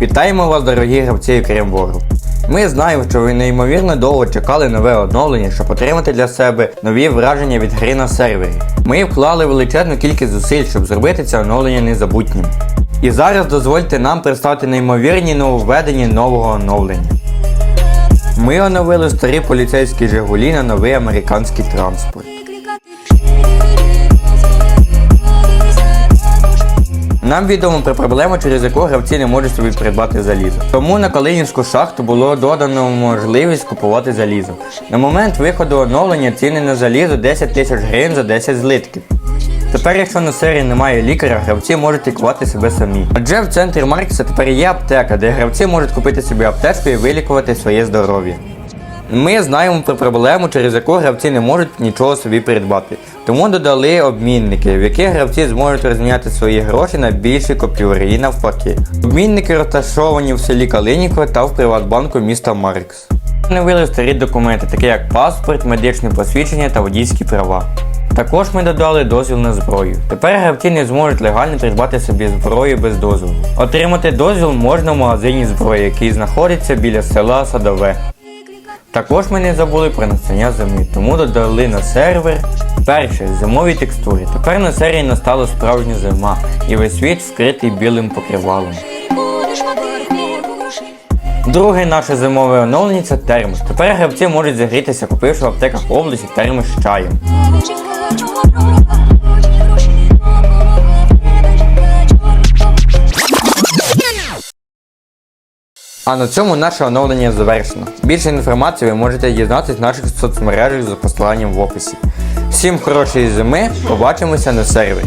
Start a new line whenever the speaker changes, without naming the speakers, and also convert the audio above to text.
Вітаємо вас, дорогі гравці Крім вору. Ми знаємо, що ви неймовірно довго чекали нове оновлення, щоб отримати для себе нові враження від гри на сервері. Ми вклали величезну кількість зусиль, щоб зробити це оновлення незабутнім. І зараз дозвольте нам представити неймовірні нововведення нового оновлення. Ми оновили старі поліцейські Жигулі на новий американський транспорт. Нам відомо про проблему, через яку гравці не можуть собі придбати залізо. Тому на Калинівську шахту було додано можливість купувати залізо. На момент виходу оновлення ціни на залізо 10 тисяч гривень за 10 злитків. Тепер, якщо на серії немає лікаря, гравці можуть лікувати себе самі. Адже в центрі Маркса тепер є аптека, де гравці можуть купити собі аптечку і вилікувати своє здоров'я. Ми знаємо про проблему, через яку гравці не можуть нічого собі придбати. Тому додали обмінники, в яких гравці зможуть розміняти свої гроші на більші купюри і навпаки. Обмінники розташовані в селі Калиніко та в Приватбанку міста Маркс. Встановили старі документи, такі як паспорт, медичне посвідчення та водійські права. Також ми додали дозвіл на зброю. Тепер гравці не зможуть легально придбати собі зброю без дозволу. Отримати дозвіл можна в магазині зброї, який знаходиться біля села Садове. Також ми не забули про настання зими, тому додали на сервер перше зимові текстури. Тепер на серії настала справжня зима, і весь світ вкритий білим покривалом. Друге наше зимове оновлення це термос. Тепер гравці можуть загрітися, купивши в аптеках області термос з чаєм. А на цьому наше оновлення завершено. Більше інформації ви можете дізнатися в наших соцмережах за посиланням в описі. Всім хорошої зими, побачимося на сервері.